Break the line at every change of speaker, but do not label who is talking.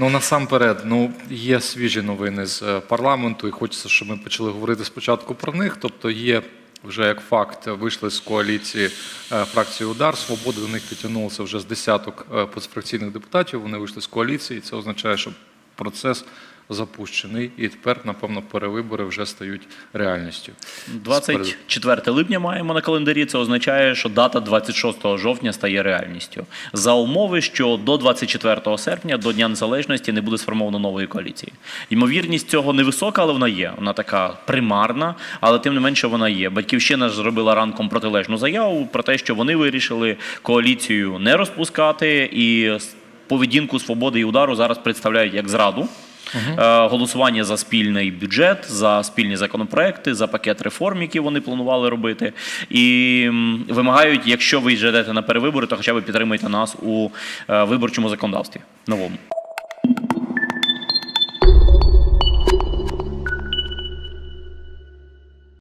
Ну насамперед, ну є свіжі новини з е, парламенту, і хочеться, щоб ми почали говорити спочатку про них. Тобто, є вже як факт, вийшли з коаліції е, фракції Удар. Свобода до них підтягнулося вже з десяток е, позафракційних депутатів. Вони вийшли з коаліції. і Це означає, що процес запущений, і тепер, напевно, перевибори вже стають реальністю.
24 липня маємо на календарі. Це означає, що дата 26 жовтня стає реальністю за умови, що до 24 серпня, до Дня Незалежності, не буде сформовано нової коаліції. Ймовірність цього невисока, але вона є. Вона така примарна, але тим не менше вона є. Батьківщина зробила ранком протилежну заяву про те, що вони вирішили коаліцію не розпускати і поведінку свободи і удару зараз представляють як зраду. Е, Голосування за спільний бюджет, за спільні законопроекти, за пакет реформ, які вони планували робити, і вимагають, якщо ви йдете на перевибори, то хоча б підтримайте нас у е, виборчому законодавстві новому.